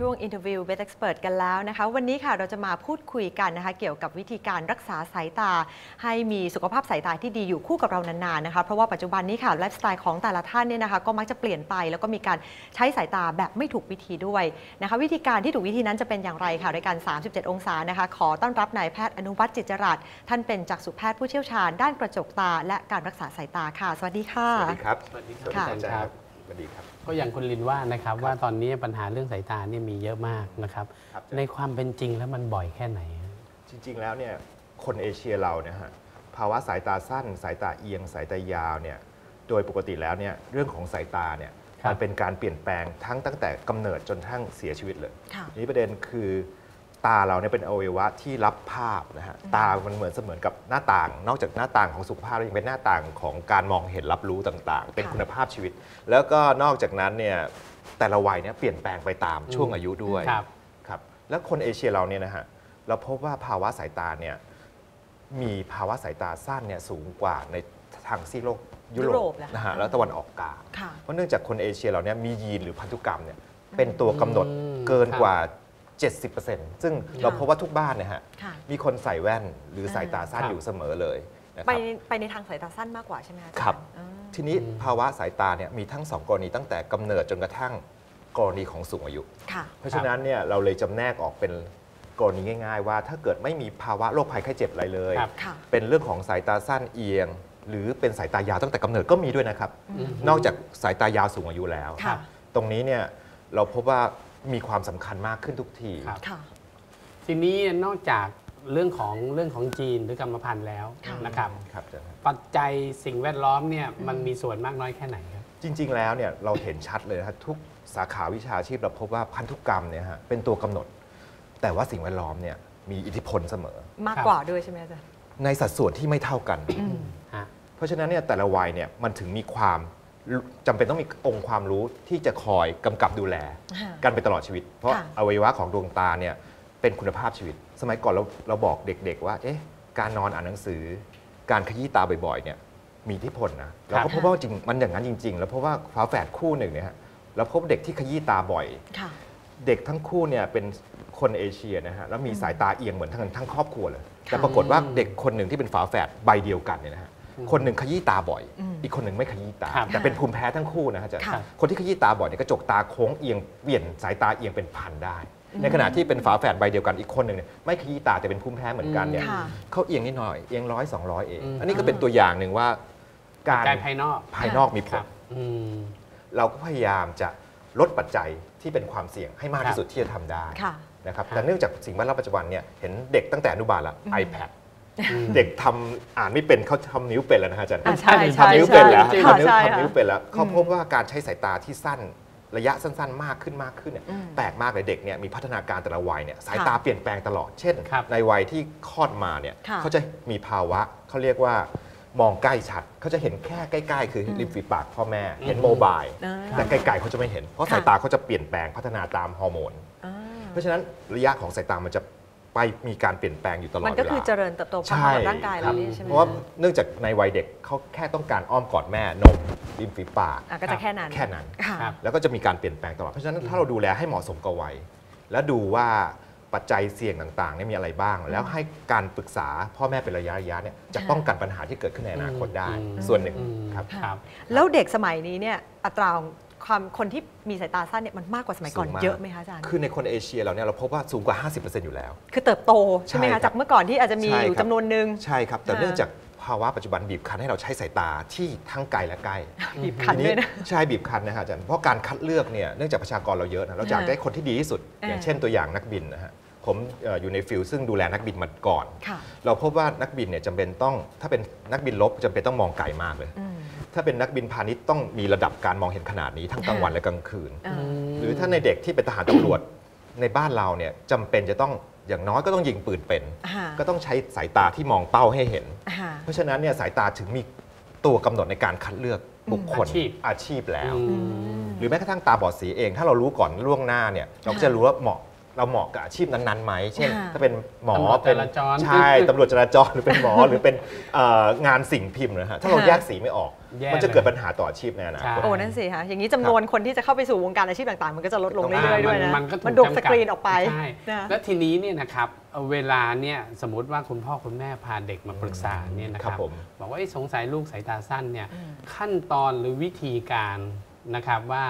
ช่วง Interview with Expert กันแล้วนะคะวันนี้ค่ะเราจะมาพูดคุยกันนะคะเกี่ยวกับวิธีการรักษาสายตา ให้มีสุขภาพสายตาที่ดีอยู่คู่กับเรานานๆนะคะเพราะว่าปัจจุบันนี้ค่ะไลฟ์สไตล์ของแต่ละท่านเนี่ยนะคะก็มักจะเปลี่ยนไป แล้วก็มีการใช้สายตาแบบไม่ถูกวิธีด้วยนะคะวิธีการที่ถูกวิธีนั้นจะเป็นอย่างไรค่ะรายการ 37 องศานะคะขอต้อนรับนายแพทย์อนุวัฒน์จิตจรัสท่านเป็นจักษุแพทย์ผู้เชี่ยวชาญ ด้านกระจกตา และการรักษาสายตาค่ะ สวัสดีค่ะสวัสดีครับสวัสดีคค่ะรับอาจารย์ครั บสวัสดีครับ ก็อย่างคุณลินว่านะครับว่าตอนนี้ปัญหาเรื่องสายตาเนี่ยมีเยอะมากนะครับครับในความเป็นจริงแล้วมันบ่อยแค่ไหนฮะจริง ๆ แล้วเนี่ยคนเอเชียเราเนี่ยฮะภาวะสายตาสั้น สายตาเอียง สายตายาวเนี่ยโดยปกติแล้วเนี่ยเรื่องของสายตาเนี่ยมันเป็นการเปลี่ยนแปลงทั้งตั้งแต่กำเนิดจนทั้งเสียชีวิตเลยค่ะนี่ประเด็นคือ ตาเราเนี่ยเป็นอวัยวะที่รับภาพนะฮะตา มันเหมือนเสมือนกับหน้าต่าง นอกจากหน้าต่างของสุขภาพแล้วยังเป็นหน้าต่างของการมองเห็นรับรู้ต่างๆ เป็นค่ะคุณภาพชีวิต แล้วก็นอกจากนั้นเนี่ยแต่ละวัยเนี่ยเปลี่ยนแปลงไปตามช่วงอายุด้วยครับครับแล้วคนเอเชียเราเนี่ยนะฮะเราพบว่าภาวะสายตาเนี่ยมีภาวะสายตาสั้นเนี่ยสูงกว่าในทางซีกโลกยุยุโรโรปปเหรอคะนะฮะแล้วตะวันออกกลางค่ะเพราะเนื่องจากคนเอเชียเราเนี่ยมียีนหรือพันธุกรรมเนี่ยเป็นตัวกำหนดอืมเกินครับกว่า 70%ซึ่งเราพบว่าทุกบ้านเนี่ยฮะค่ะ มีคนใส่แว่นหรือสายตาสั้นครับอยู่เสมอเลยนะคไปรับ ไปในทางสายตาสั้นมากกว่าใช่ไหมคะอาจาย์ครับ อืม ทีนี้ภาวะสายตาเนี่ยมีทั้งสองกรณีตั้งแต่กำเนิดจนกระทั่งกรณีของสูงอายุ ค่ะ เพราะฉะนั้นเนี่ยเราเลยจำแนกออกเป็นกรณีง่าย ๆ ว่าถ้าเกิดไม่มีภาวะโรคภัยไข้เจ็บอะไรเลย ครับ ค่ะ เป็นเรื่องของสายตาสั้นเอียง หรือเป็นสายตายาวตั้งแต่กำเนิดก็มีด้วยนะครับ อืม นอกจากสายตายาวสูงอายุแล้ว ค่ะ ตรงนี้เนี่ยเราพบว่า มีความสำคัญมากขึ้นทุกที ครับ ค่ะ ทีนี้นอกจากเรื่องของเรื่องของจีนหรือกรรมพันธุ์แล้วค่ะ นะครับ ครับอาจารย์ครับปัจจัยสิ่งแวดล้อมเนี่ยมันมีส่วนมากน้อยแค่ไหนครับ จริง ๆ แล้วเนี่ยเราเห็นชัดเลยนะครับทุกสาขาวิชาชีพเราพบว่าพันธุกรรมเนี่ยฮะเป็นตัวกำหนด แต่ว่าสิ่งแวดล้อมเนี่ยมีอิทธิพลเสมอ มากกว่าด้วยใช่ไหมอาจารย์ในสัดส่วนที่ไม่เท่ากัน ฮะ เพราะฉะนั้นเนี่ยแต่ละวัยเนี่ยมันถึงมีความ จำเป็นต้องมีองค์ความรู้ที่จะคอยกำกับดูแลค่ะกันไปตลอดชีวิต เพราะค่ะอวัยวะของดวงตาเนี่ยเป็นคุณภาพชีวิต สมัยก่อนเราเราบอกเด็กๆว่าเอ๊ะการนอนอ่านหนังสือ การขยี้ตาบ่อยๆเนี่ยมีอิทธิพลนะเราก็พบว่าจริงมันอย่างนั้นจริง ๆ แล้วเพราะว่าฝาแฝดคู่หนึ่งเนี่ยฮะเราพบเด็กที่ขยี้ตาบ่อยค่ะเด็กทั้งคู่เนี่ยเป็นคนเอเชียนะฮะแล้วมีสายตาเอียงเหมือนทั้งทั้งครอบครัวเลยแต่ปรากฏว่าเด็กคนหนึ่งที่เป็นฝาแฝดใบเดียวกันเนี่ยนะฮะ คนหนึ่งขยี้ตาบ่อยอืมอีกคนหนึ่งไม่ขยี้ตาครับแต่เป็นภูมิแพ้ทั้งคู่นะฮะอาจารย์ค่ะคนที่ขยี้ตาบ่อยเนี่ยกระจกตาโค้งเอียงเปลี่ยนสายตาเอียงเป็นพันได้ ในขณะที่เป็นฝาแฝดใบเดียวกันอีกคนหนึ่งเนี่ยไม่ขยี้ตาแต่เป็นภูมิแพ้เหมือนกันเนี่ยค่ะเขาเอียงนิดหน่อยเอียงร้อยสองร้อยเองอืมอันนี้ก็เป็นตัวอย่างหนึ่งว่า การกายภายนอกภายนอกมีผครัลบอืมเราก็พยายามจะลดปัจจัยที่เป็นความเสี่ยงให้มากครับที่สุดที่จะทำได้ค่ะนะครับครับแต่เนื่องจากสิ่งแวดล้อมปัจจุบันเนี่ยเห็นเด็กตั้งแต่อนุบาลละอืม iPad อืม เด็กทำอ่านไม่เป็นเขาทำนิ้วเป็นแล้วนะฮะอาจารย์อ่าใช่ใช่ทำนิ้วเป็นแล้วจริงค่ะทำนิ้วใช่ทำนิ้วค่ะเป็นแล้วเขาอืมพบว่าการใช้สายตาที่สั้นระยะสั้นๆ มากขึ้นมากขึ้นเนี่ยอืมแปลกมากเลยเด็กเนี่ยมีพัฒนาการแต่ละวัยเนี่ยสายค่ะตาเปลี่ยนแปลงตลอด เช่นครับในวัยที่คลอดมาเนี่ยค่ะเขาจะมีภาวะเขาเรียกว่ามองใกล้ชัดเขาจะเห็นแค่ใกล้ๆ คือริมฝีปากพ่อแม่ เห็นโมบายอ่าแต่ไกลๆเขาจะไม่เห็น เพราะค่ะสายตาเขาจะเปลี่ยนแปลงพัฒนาตามฮอร์โมนอ่าเพราะฉะนั้นระยะของสายตามันจะ ไปมีการเปลี่ยนแปลงอยู่ตลอดมันเวก็ลาคือเจริญเติบโตความใช่ของร่างกายคเราบนี่ใช่ไหมเพราะว่าคะเนื่องจากในวัยเด็กเขาแค่ต้องการอ้อมกอดแม่นมริมฝีปากอะก็จะแค่นั้นแค่นั้นค่ะครับแล้วก็จะมีการเปลี่ยนแปลงตลอด เพราะฉะนั้นถ้าเราดูแลให้เหมาะสมกับวัย และดูว่าปัจจัยเสี่ยงต่างๆเนี่ยมีอะไรบ้าง แล้วให้การปรึกษาพ่อแม่เป็นระยะระยะเนี่ยจะค่ะป้องกันปัญหาที่เกิดขึ้นในอนาคตได้อืมส่วนหนึ่งอืมครับครับ แล้วเด็กสมัยนี้เนี่ยอัตรา ความคนที่มีสายตาสั้นเนี่ยมันมากกว่าสมัยก่อนสูงมากเยอะไหมคะอาจารย์ คือในคนเอเชียเราเนี่ยเราพบว่าสูงกว่า 50%อยู่แล้ว คือเติบโตใช่ไหมใช่ครัคะบจากเมื่อก่อนที่อาจจะมีใช่อยู่ครับจำนวนหนึ่งใช่ครับ แต่ค่ะเนื่องจากภาวะปัจจุบันบีบคั้นให้เราใช้สายตาที่ทั้งไกลและใกล้บีบคั้นทีด้วยนะใช่บีบคั้นนะฮะอาจารย์เพราะการคัดเลือกเนี่ยเนื่องจากประชากรเราเยอะนะเราอยากอ่าได้คนที่ดีที่สุดอ่าอย่างเช่นตัวอย่างนักบินนะฮะผมเอ่ออยู่ในฟิลซึ่งดูแลนักบินมาก่อนค่ะเราพบว่านักบินเนี่ยจำเป็นต้องถ้าเป็นนักบินลบจำเป็นต้องมองไกลมากเลยอืม ถ้าเป็นนักบินพาณิชย์ต้องมีระดับการมองเห็นขนาดนี้ทั้งกลางวันและกลางคืนอ่าหรือถ้าในเด็กที่เป็นทหารตำรวจในบ้านเราเนี่ยจำเป็นจะต้องอย่างน้อยก็ต้องยิงปืนเป็นอ่าก็ต้องใช้สายตาที่มองเป้าให้เห็นอ่าเพราะฉะนั้นเนี่ยสายตาถึงมีตัวกำหนดในการคัดเลือกบุคคลอาชีพอาชีพแล้วอืมหรือแม้กระทั่งตาบอดสีเอง ถ้าเรารู้ก่อนล่วงหน้าเนี่ยเราก็จะรู้ว่าเหมาะ เราเหมาะกับอาชีพนั้นๆไหม เช่นค่ะถ้าเป็นหมอตำรวจเป็นจราจรใช่ตำรวจจราจรหรือเป็นหมอหรือเป็นเอ่องานสิ่งพิมพ์นะฮะ ถ้าเราค่ะแยกสีไม่ออกแย่มันจะเกิดเลยปัญหาต่ออาชีพในอนาคตใช่โอ้ นั่นสิคะอย่างนี้จำนวนคนที่จะเข้าไปสู่วงการอาชีพต่างๆ มันก็จะลดลงอ่าเรื่อยๆด้วยนะ มันก็ถูกมันดูดจำสกัดกรีนออกไป ใช่นะแล้วทีนี้เนี่ยนะครับเอาเวลาเนี่ยสมมติว่าคุณพ่อคุณแม่พาเด็กมาปรึกษาเนี่ยนะคครัรับบผมบอกว่าเอ้ยสงสัยลูกสายตาสั้นเนี่ยอืมขั้นตอนหรือวิธีการนะครับว่า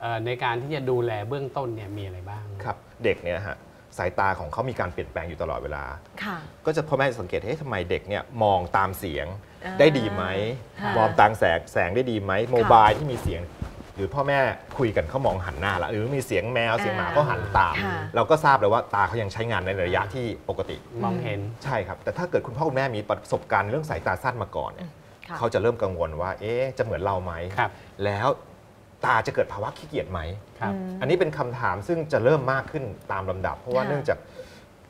เอ่อในการที่จะดูแลเบื้องต้นเนี่ยมีอะไรบ้างครับ เด็กเนี่ยนะฮะสายตาของเขามีการเปลี่ยนแปลงอยู่ตลอดเวลา ค่ะ ก็จะพ่อแม่สังเกตเฮ้ยทำไมเด็กเนี่ยมองตามเสียงอ่าได้ดีไหมค่ะ มองตามแสงแสงได้ดีไหมโมบายที่มีเสียง หรือพ่อแม่คุยกันเขามองหันหน้าละหรือมีเสียงแมวเสียงหมาอ่าก็หันตาม ค่ะ เราก็ทราบเลยว่าตาเขายังใช้งานในระยะที่ปกติ มองเห็น ใช่ครับ แต่ถ้าเกิดคุณพ่อคุณแม่มีประสบการณ์เรื่องสายตาสั้นมาก่อนเนี่ยค่ะ เขาจะเริ่มกังวลว่า เอ๊ะจะเหมือนเราไหม ครับ แล้ว ตาจะเกิดภาวะขี้เกียจไหม ครับมอันนี้เป็นคำถามซึ่งจะเริ่มมากขึ้นตามลำดับ เพราะว่าค่ะ เนื่องจาก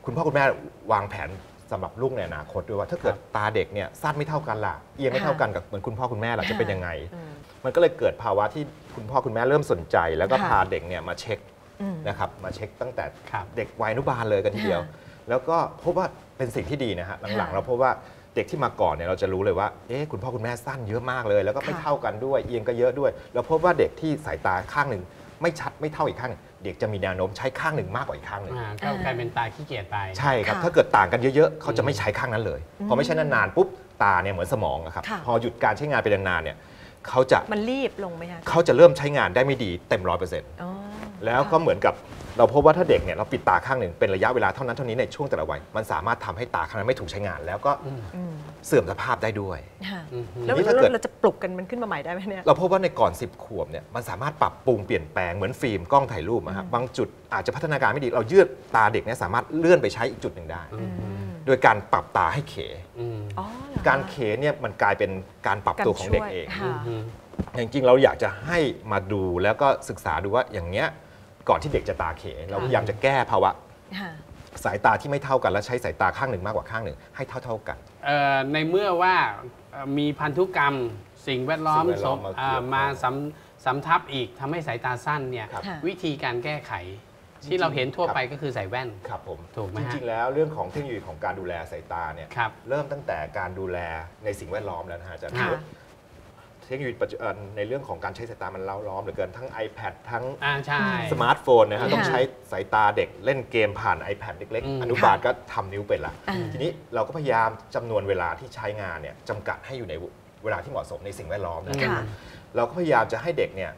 คุณพ่อคุณแม่วางแผนสำหรับลูกในอนาคตด้วยว่าถ้าเกิดตาเด็กเนี่ยสั้นไม่เท่ากันล่ะเอียงไม่เท่ากันกับเหมือนคุณพ่อคุณแม่ล่ะจะเป็นยังไง อืม มันก็เลยเกิดภาวะที่คุณพ่อคุณแม่เริ่มสนใจ แล้วก็ค่ะ พาเด็กเนี่ยมาเช็คอืม นะครับมาเช็คตั้งแต่ครับ เด็กวัยอนุบาลเลยกันทีเดียว ค่ะแล้วก็พบว่าเป็นสิ่งที่ดีนะฮะหลังๆค่ะ เราพบว่า เด็กที่มาก่อนเนี่ยเราจะรู้เลยว่าเอ๊ะคุณพ่อคุณแม่สั้นเยอะมากเลย แล้วก็ไม่ค่ะเท่ากันด้วยเอียงก็เยอะด้วยแล้วพบว่าเด็กที่สายตาข้างหนึ่งไม่ชัดไม่เท่าอีกข้างหนึ่งเด็กจะมีแนวโน้มใช้ข้างหนึ่งมากกว่าอีกข้างหนึ่งอ่าก็กลายเป็นตาขี้เกียจไป ใช่ครับ ค่ะถ้าเกิดต่างกันเยอะๆ เขาจะไม่ใช้ข้างนั้นเลยอืมพอไม่ใช้นานๆปุ๊บตาเนี่ยเหมือนสมองอะครับค่ะ พอหยุดการใช้งานไปนานๆเนี่ยเขาจะมันรีบลงไหมคะเขาจะเริ่มใช้งานได้ไม่ดีเต็มร้อยเปอร์เซ็นต์อ๋อแล้วก็เหมือนกับ เราพบว่าถ้าเด็กเนี่ยเราปิดตาข้างหนึ่งเป็นระยะเวลาเท่านั้นเท่านี้ในช่วงแต่ละวัยมันสามารถทำให้ตาข้างนั้นไม่ถูกใช้งาน แล้วก็อืมอืมเสื่อมสภาพได้ด้วยค่ะอืมแล้วนี่ถ้าเกิดเราจะปลุกกันมันขึ้นมาใหม่ได้ไหมเนี่ยเราพบว่าในก่อน 10 ขวบเนี่ยมันสามารถปรับปรุงเปลี่ยนแปลงเหมือนฟิล์มกล้องถ่ายรูปนะครับบางจุดอาจจะพัฒนาการไม่ดีเรายืดตาเด็กเนี่ยสามารถเลื่อนไปใช้อีกจุดหนึ่งได้อืมโดยการปรับตาให้เขอืมอ๋อเหรอคะการเขเนี่ยมันกลายเป็นการปรับตัวของเด็กเองค่ะอืมจริงๆเราอยากจะให้มาดูแล้วก็ศึกษาดูว่าอย่างเนี้ย ก่อนที่เด็กจะตาเขเราพยายามจะแก้ภาวะค่ะสายตาที่ไม่เท่ากันและใช้สายตาข้างหนึ่งมากกว่าข้างหนึ่งให้เท่าๆกันเอ่อในเมื่อว่าเอ่อมีพันธุกรรมสิ่งแวดล้อมสิ่งแวดล้อมสมมาอ่าเกี่ยวข้องมาสำสำทับอีกทำให้สายตาสั้นเนี่ยครับค่ะวิธีการแก้ไขที่เราเห็นทั่วไปก็คือใส่แว่น ครับผมถูกไหมจฮะริง ๆ แล้วเรื่องของเทคโนโลยีของการดูแลสายตาเนี่ยครับเริ่มตั้งแต่การดูแลในสิ่งแวดล้อมแล้วนะฮะอาจารย์ค่ะเทคโนโลยีปัจจุบันในเรื่องของการใช้สายตามันเล้าล้อมเหลือเกินทั้ง iPad ทั้งอ่าใช่ สมาร์ทโฟนนะฮะค่ะต้องใช้สายตาเด็กเล่นเกมผ่าน iPad เล็กอืม ๆ อนุบาลก็ทำนิ้วเป็นละ อ่า ทีนี้เราก็พยายามจำนวนเวลาที่ใช้งานเนี่ยจำกัดให้อยู่ในเวลาที่เหมาะสมในสิ่งแวดล้อมนะ ค่ะ เราก็พยายามจะให้เด็กเนี่ย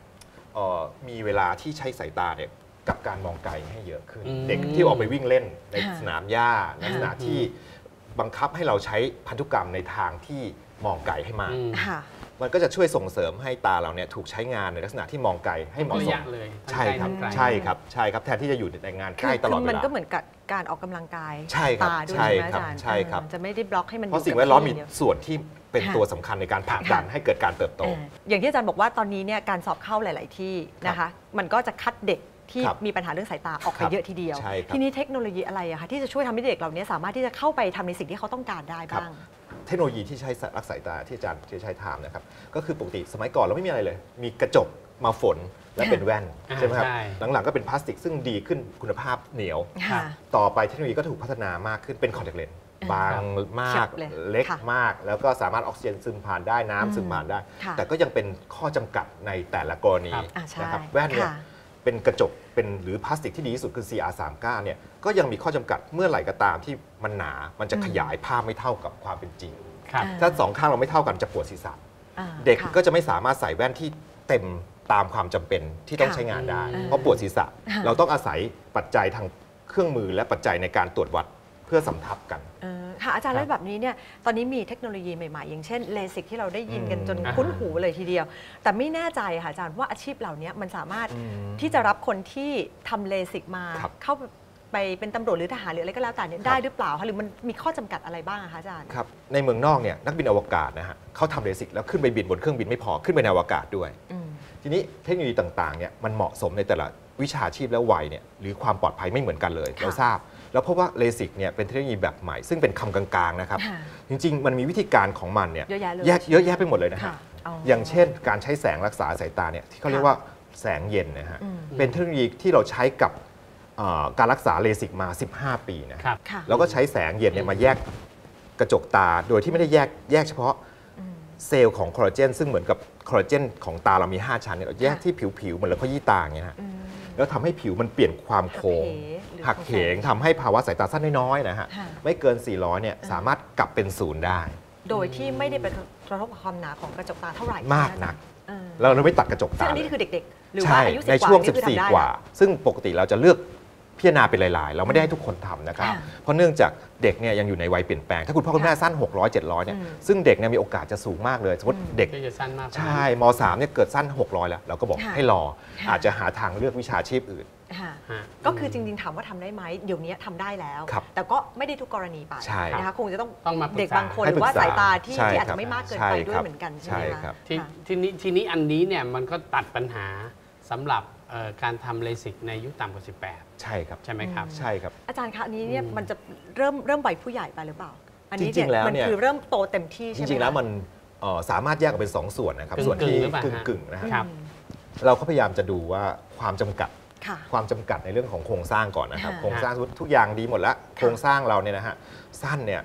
เอ่อมีเวลาที่ใช้สายตาเนี่ยกับการมองไกลให้เยอะขึ้น อืม เด็กที่ออกไปวิ่งเล่นในค่ะสนามหญ้าในค่ะสนามที่บังคับให้เราใช้พันธุกรรมในทางที่มองไกลให้มาก อืม ค่ะ มันก็จะช่วยส่งเสริมให้ตาเราเนี่ยถูกใช้งานในลักษณะที่มองไกลให้เหมาะระสยะมเลยทั้งใช่ครับใกล้ทั้งไกลใช่ครับ ใช่ครับ แทนที่จะอยู่ในงานใกคืล้อตลอดคือเวมันลา ก็เหมือนกับการออกกำลังกายใช่ครับตาด้วยใช่ใช่ไหมครับอาจารย์ใช่ครับอ่าจะไม่ได้บล็อกให้มันเพราะยู่สิ่งกับแวดล้อมมีที่ย่างเดียวส่วนที่เป็นค่ะ ตัวสำคัญในการผลักดันค่ะให้เกิดการเติบโต เอออย่างที่อาจารย์บอกว่าตอนนี้เนี่ยการสอบเข้าหลาย ๆ ที่นะคะมันก็จะคัดเด็กที่ครับมีปัญหาเรื่องสายตาออกไปครับเยอะทีเดียว ใช่ครับ ทีนี้เทคโนโลยีอะไรอะคะที่จะช่วยทำให้เด็กเหล่านี้สามารถที่จะเข้าไปทำในสิ่งที่เขาต้องการได้ครับ บ้างเทคโนโลยีที่ใช้รักสายตาที่อาจารย์ที่ใช้ถามนะครับก็คือปกติสมัยก่อนเราไม่มีอะไรเลย มีกระจกมาฝนและเป็นแว่นอ่าใช่ไหมครับใช่หลังๆก็เป็นพลาสติกซึ่งดีขึ้นคุณภาพเหนียวค่ะต่อไปเทคโนโลยีก็ถูกพัฒนามากขึ้นเป็นคอนแทคเลนส์อ่าบางมากเฉียบเลยเล็กค่ะมาก แล้วก็สามารถออกซิเจนซึมผ่านได้น้ำอืมซึมผ่านได้ค่ะแต่ก็ยังเป็นข้อจำกัดในแต่ละกรณีครับอ่าใช่นะครับแว่นเนี่ยค่ะ เป็นกระจกเป็นหรือพลาสติกที่ดีที่สุดคือ CR39 เนี่ยก็ยังมีข้อจำกัดเมื่อไหร่ก็ตามที่มันหนา มันจะอืมขยายภาพไม่เท่ากับความเป็นจริงครับอ่าถ้าสองข้างเราไม่เท่ากันจะปวดศีรษะอ่าเด็กค่ะก็จะไม่สามารถใส่แว่นที่เต็มตามความจำเป็นที่ต้องค่ะใช้งานได้อืมเพราะปวดศีรษะค่ะเราต้องอาศัยปัจจัยทางเครื่องมือและปัจจัยในการตรวจวัดเพื่อสำทับกันเออ ค่ะอาจารย์ครับแล้วแบบนี้เนี่ยตอนนี้มีเทคโนโลยีใหม่ๆ อย่างเช่นเลสิกที่เราได้ยินกันอืมจนอ่าคุ้นหูเลยทีเดียว แต่ไม่แน่ใจค่ะอาจารย์ว่าอาชีพเหล่านี้มันสามารถอืมที่จะรับคนที่ทำเลสิกมาครับเข้าไปเป็นตำรวจหรือทหารหรืออะไรก็แล้วแต่เนี่ยครับได้หรือเปล่าคะหรือมันมีข้อจำกัดอะไรบ้างอะคะอาจารย์ครับในเมืองนอกเนี่ยนักบินอวกาศนะฮะเขาทำเบสิกแล้วขึ้นไปบินบนเครื่องบินไม่พอขึ้นไปในอวกาศด้วยอืมทีนี้เทคโนโลยีต่างๆเนี่ยมันเหมาะสมในแต่ละวิชาชีพและวัยเนี่ยหรือความปลอดภัยไม่เหมือนกันเลยค่ะเราทราบ แล้วเพราะว่าเลสิกเนี่ยเป็นเทคโนโลยีแบบใหม่ ซึ่งเป็นคำกลางๆนะครับค่ะจริง ๆ มันมีวิธีการของมันเนี่ยเยอะแยะเลยแยกเยอะแยะไปหมดเลยนะค่ะฮะอ๋ออย่างเช่น การใช้แสงรักษาสายตาเนี่ยที่เขาเรียกว่าแสงเย็นนะฮะอืมเป็นเทคโนโลยีที่เราใช้กับเอ่อการรักษาเลสิกมา 15 ปีนะครับค่ะแล้วก็ใช้แสงเย็นเนี่ยมาแยกกระจกตาโดยที่ไม่ได้แยกแยกเฉพาะอืมเซลล์ของคอลลาเจนซึ่งเหมือนกับคอลลาเจนของตาเรามี 5 ชั้นเนี่ยเราแยกค่ะที่ผิวๆเหมือนเราขยี้ตาอย่างเงี้ยฮะอืม แล้วทำให้ผิวมันเปลี่ยนความโค้งหักเหหรือหักเหงทำให้ภาวะสายตาสั้นน้อยๆนะฮะค่ะไม่เกิน 400เนี่ยสามารถกลับเป็นศูนย์ได้ โดยที่ไม่ได้ไปกระทบกับความหนาของกระจกตาเท่าไหร่มากนักเออเราเราไม่ตัดกระจกซึ่งตาอันนี้เลยคือเด็กๆ หรือว่าใช่อายุสิบในกว่าช่วงนี่คือทำได้14 กว่าแล้วซึ่งปกติเราจะเลือก พิจารณาเป็นราย ๆ เราไม่ได้ให้ทุกคนทำนะครับค่ะเพราะเนื่องจากเด็กเนี่ยยังอยู่ในวัยเปลี่ยนแปลง ถ้าคุณพ่อคุณแม่สั้น 600 700เนี่ยอืมซึ่งเด็กเนี่ยมีโอกาสจะสูงมากเลย สมมติอืมเด็กก็จะสั้นมาก ใช่ม3เนี่ยเกิดสั้น 600 แล้ว เราก็บอกค่ะให้รอค่ะอาจจะหาทางเลือกวิชาชีพอื่นค่ะฮะก็คือจริง ๆ ถามว่าทำได้ไหม เดี๋ยวนี้ทำได้แล้วครับแต่ก็ไม่ได้ทุกกรณีไปใช่นะคะคงจะต้องต้องมาปรึกษาเด็กบางคนหให้รือว่าปรึกษาสายตาที่ใช่ที่อาจครัจะบไม่มากเกินใช่ไปด้วครัยบเหมือนกันใช่ใช่ไหมครัคะบทีค่ะทีนี้ทีนี้อันนี้เนี่ยมันก็ตัดปัญหาสำหรับเอ่อการทำเลสิกในอายุต่ำกว่า ใช่ครับ18ใช่ไหมครับ ใช่ครับ อาจารย์คะอันนี้เนี่ยอืมมันจะเริ่มเริ่มวัยผู้ใหญ่ไปหรือเปล่า อันนี้จริงๆแล้วมันเนี่ย คือเริ่มโตเต็มที่จใช่ไหมริงๆแล้วคะ มันเอ่อสามารถแยกออกเป็นสองส่วนนะครับ กึ่งๆส่วนที่หรือเปล่าฮะ กึ่งๆนะฮะครับอืมเราก็พยายามจะดูว่าความจำกัด ค่ะ ความจำกัดในเรื่องของโครงสร้างก่อนนะครับ ค่ะ โครงสร้างทุกทุกอย่างดีหมดแล้วโครงสร้างเราเนี่ยนะฮะสั้นเนี่ย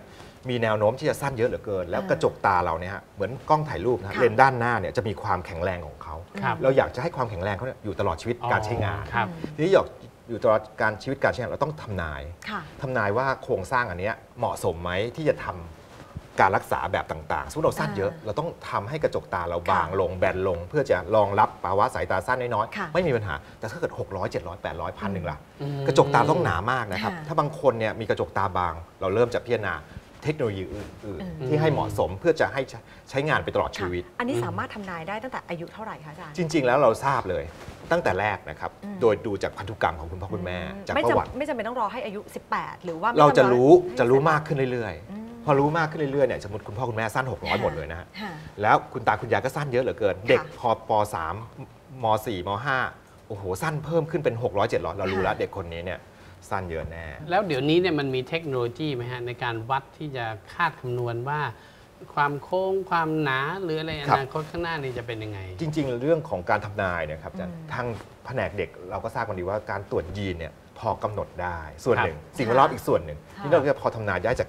มีแนวโน้มที่จะสั้นเยอะเหลือเกิน แล้วอ่ากระจกตาเราเนี่ยฮะเหมือนกล้องถ่ายรูปนะค่ะเลนส์ด้านหน้าเนี่ยจะมีความแข็งแรงของเขา ครับ เราอยากจะให้ความแข็งแรงเขาเนี่ยอยู่ตลอดชีวิตการใช้งาน ครับ ทีนี้อยาก อยู่ตลอดการชีวิตการใช้งานเราต้องทำนายค่ะทำนายว่าโครงสร้างอันเนี้ยเหมาะสมไหมที่จะทำการรักษาแบบต่างๆสมมติเราสั้นเยอะอ่าเราต้องทำให้กระจกตาเราบางค่ะลงแบนลง เพื่อจะรองรับภาวะสายตาสั้นน้อยค่ะๆไม่มีปัญหา แต่ถ้าเกิด 600 700 800พันหนึ่งล่ะอืมกระจกตาต้องหนามากนะครับค่ะถ้าบางคนเนี่ยมีกระจกตาบาง เราเริ่มจะพิจารณา เทคโนโลยีอื่นอืมๆที่ให้เหมาะสมเพื่อจะให้ใช้ใช้งานไปตลอดชีวิตค่ะอันนี้สามารถทำนายได้ตั้งแต่อายุเท่าไหร่คะอาจารย์ จริง ๆ แล้วเราทราบเลยตั้งแต่แรกนะครับอืมโดยดูจากพันธุกรรมของคุณพ่อคุณแม่ จากไม่ประจำวัติไม่จำเป็นต้องรอให้อายุ 18 หรือว่าไม่เราจะจำเป็นรู้ให้จะรู้เสจมากขึ้นเรื่อยอืมๆพอรู้มากขึ้นเรื่อยๆเนี่ยสมมติคุณพ่อคุณแม่สั้น600หมดเลยนะฮะค่ะแล้วคุณตาคุณยายก็สั้นเยอะเหลือเกิน เด็กพอป .3 ม .4 ม .5 โอ้โหสั้นเพิ่มขึ้นเป็น 600 700 เรารู้แล้วเด็กคนนี้เนี่ย สั้นเยอะแน่ แล้วเดี๋ยวนี้เนี่ยมันมีเทคโนโลยีไหมฮะในการวัดที่จะคาดคำนวณว่าความโค้งความหนาหรืออะไรอครับนาคตข้างหน้านี่จะเป็นยังไง จริง ๆ เรื่องของการทำนายเนะครับอาจารย์อืมทางแผนกเด็กเราก็ทราบกันดีว่าการตรวจยีนเนี่ยพอกำหนดได้ส่วนครับหนึ่ง สิ่งแวดล้อมอีกส่วนหนึ่งค่ะที่เราจะพอทำนายได้จาก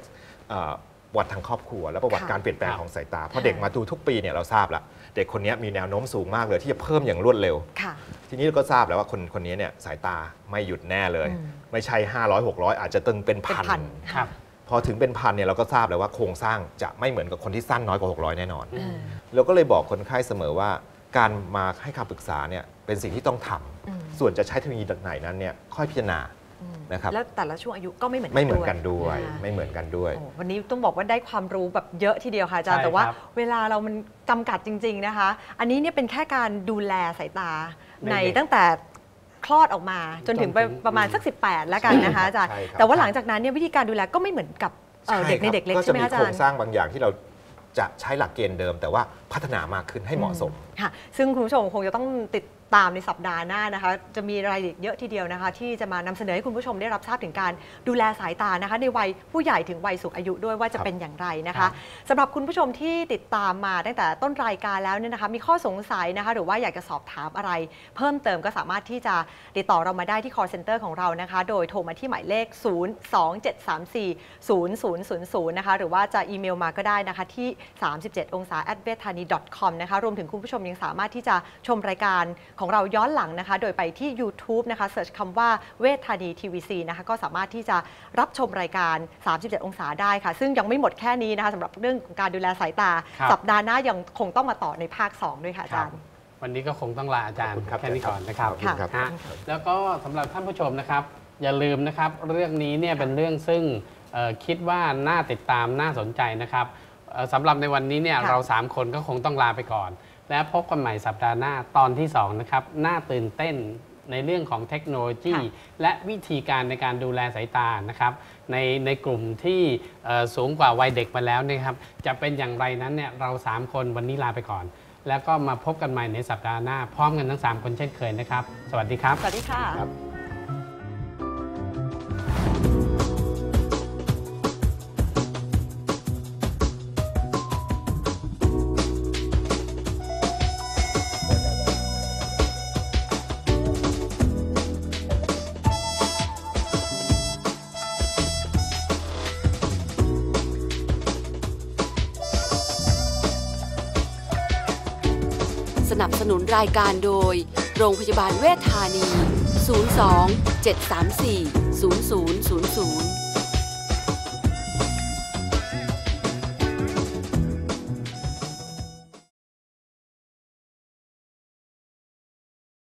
เอ่อประ วัติทางครอบครัว และประวัติค่ะการเปลี่ยนแปลงครับของสายตาพอค่ะเด็กมาดูทุกปีเนี่ยเราทราบแล้วเด็กคนนี้มีแนวโน้มสูงมากเลยที่จะเพิ่มอย่างรวดเร็วค่ะทีนี้เราก็ทราบแล้วว่าคนคนนี้เนี่ยสายตาไม่หยุดแน่เลยอืมไม่ใช่ 500 600 อาจจะตึงเป็นเป็นพันพันครับพอถึงเป็นพันเนี่ยเราก็ทราบแล้วว่าโครงสร้างจะไม่เหมือนกับคนที่สั้นน้อยกว่า 600 แน่นอนอืมเราก็เลยบอกคนไข้เสมอว่าการมาให้คำปรึกษาเนี่ยเป็นสิ่งที่ต้องทำอืมส่วนจะใช้เทคโนโลยีไหนนั้นเนี่ยค่อยพิจารณาอืม นะครับแล้วแต่ละช่วงอายุก็ไม่เหมือนไม่เหมือนกันด้วยอ่าไม่เหมือนกันด้วยโอ้วันนี้ต้องบอกว่าได้ความรู้แบบเยอะทีเดียวค่ะอาจารย์ใช่แต่ว่าครับเวลาเรามันจำกัดจริง ๆนะคะ อันนี้เนี่ยเป็นแค่การดูแลสายตาในในเด็กตั้งแต่คลอดออกมาจนถึงไปจนถึงประมาณสัก 18 แล้วกันนะคะอาจารย์ใช่ครับแต่ว่าหลังจากนั้นเนี่ยวิธีการดูแลก็ไม่เหมือนกับเอ่อช่เด็กในครับเด็กเล็กก็ใช่จะไหมมีคะอาโคจารรงย์สร้างบางอย่างที่เราจะใช้หลักเกณฑ์เดิม แต่ว่าพัฒนามากขึ้นให้เหมาะสมค่ะซึ่งคุณผู้ชมคงจะต้องติด ตามในสัปดาห์หน้านะคะ จะมีรายละเอียดเยอะทีเดียวนะคะ ที่จะมานำเสนอให้คุณผู้ชมได้รับทราบถึงการดูแลสายตานะคะ ในวัยผู้ใหญ่ถึงวัยสูงอายุด้วยว่าจะครับเป็นอย่างไรนะครัคะบสำหรับคุณผู้ชมที่ติดตามมาตั้งแต่ต้นรายการแล้วเนี่ยนะคะ มีข้อสงสัยนะคะ หรือว่าอยากจะสอบถามอะไร เพิ่มเติมก็สามารถที่จะติดต่อเรามาได้ที่ call center ของเรานะคะ โดยโทรมาที่หมายเลข 027340000 นะคะ หรือว่าจะอีเมลมาก็ได้นะคะที่ 37องศา at v e t a n i com นะคะ รวมถึงคุณผู้ชมยังสามารถที่จะชมรายการของเราย้อนหลังนะคะ โดยไปที่ YouTube นะคะเสิร์ชคำว่าเวทานีทีวีซีนะคะก็สามารถที่จะรับชมรายการ 37 องศาได้ค่ะ ซึ่งยังไม่หมดแค่นี้นะคะสำหรับเรื่องของการดูแลสายตาครับสัปดาห์หน้ายังคงต้องมาต่อในภาค 2 ด้วยค่ะอาจารย์วันนี้ก็คงต้องลาอาจารย์ขอบคุณครับแค่นี้ก่อนนะครับขอบคุณครับฮะแล้วก็สำหรับท่านผู้ชมนะครับ อย่าลืมนะครับเรื่องนี้เนี่ยเป็นเรื่องซึ่งเอ่อคิดว่าน่าติดตามน่าสนใจนะครับเอ่อสำหรับในวันนี้เนี่ยค่ะเรา 3 คนก็คงต้องลาไปก่อน และพบกันใหม่สัปดาห์หน้าตอนที่2นะครับน่าตื่นเต้นในเรื่องของเทคโนโลยี และวิธีการในการดูแลสายตานะครับ ในในกลุ่มที่เอ่อสูงกว่าวัยเด็กมาแล้วเนะครับ จะเป็นอย่างไรนั้นเนี่ยเรา 3 คนวันนี้ลาไปก่อน แล้วก็มาพบกันใหม่ในสัปดาห์หน้า พร้อมกันทั้ง 3 คนเช่นเคยนะครับ สวัสดีครับ สวัสดีค่ะ บสนุนรายการโดย โรงพยาบาลเวชธานี 02 734 0000